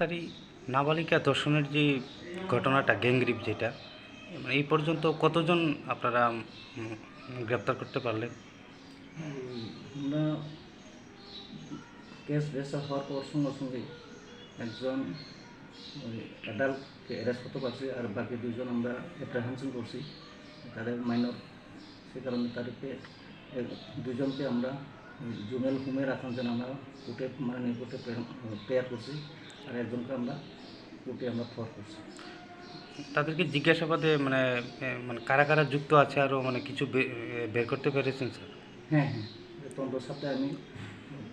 এই নাবালিকা ধর্ষণের যে ঘটনাটা গ্যাংরিপ যেটা মানে এই পর্যন্ত কতজন আপনারা গ্রেপ্তার করতে পারলেন? আমরা কেস রেজিস্টার হওয়ার পর সঙ্গে সঙ্গে একজন অ্যাডাল্টকে অ্যারেস্ট করতে পারছি আর বাকি দুজন আমরা অ্যাপ্রিহেনশন করছি। তাদের মাইনর সে কারণে তাদেরকে দুজনকে আমরা জুমেল হোমে রাখার জন্য আমরা কোর্টে মানে কোর্টে প্রেয়ার করছি। আর একজনকে আমরা কোর্টে আমরা ফর করছি। তাদেরকে জিজ্ঞাসাবাদে মানে মানে কারা কারা যুক্ত আছে আরও মানে কিছু বের করতে পেরেছেন স্যার? হ্যাঁ হ্যাঁ। তন্ত্র সাথে আমি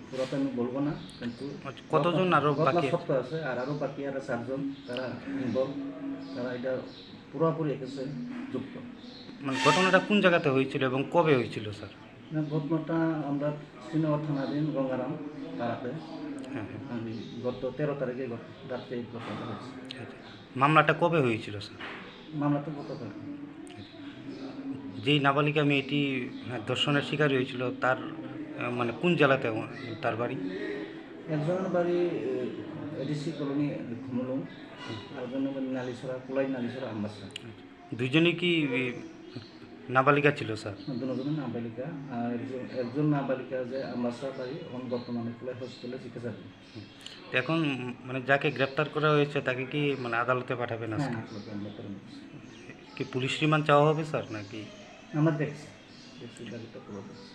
পুরোটা আমি বলব না কিন্তু আচ্ছা, কতজন আরও গতলা বাকি? সপ্তাহ আছে? আর আরও বাকি আর চারজন তারা ইনভলভ তারা এটা পুরোপুরি এসেছে যুক্ত। মানে ঘটনাটা কোন জায়গাতে হয়েছিল এবং কবে হয়েছিল স্যার? ঘটনাটা আমরা শ্রীনগর থানাধীন গঙ্গারাম পাড়াতে হ্যাঁ হ্যাঁ। আমি গত তেরো তারিখে রাত্রে ঘটনাটা হয়েছে আচ্ছা। মামলাটা কবে হয়েছিল স্যার? মামলা তো গত যেই নাবালিকা মেয়েটি হ্যাঁ, ধর্ষণের শিকার হয়েছিল তার মানে কোন জেলাতে তার বাড়ি? একজনের বাড়ি এডিসি কলোনি ঘুমলুম। আর একজনের বাড়ি নালিছড়া কুলাই নালিছড়া আম্বাসা দুজনেই কি এ, নাবালিকা ছিল স্যার। দুজনে নাবালিকা আর একজন একজন নাবালিকা যে আম্বাসা বাড়ি এখন বর্তমানে কুলাই হসপিটালে চিকিৎসা দিন এখন মানে যাকে গ্রেপ্তার করা হয়েছে তাকে কি মানে আদালতে পাঠাবেন হ্যাঁ আজকে। কি পুলিশ রিমান্ড চাওয়া হবে স্যার নাকি? আমরা দেখছি। দেখছি গাড়িটা পুরো দেখছি।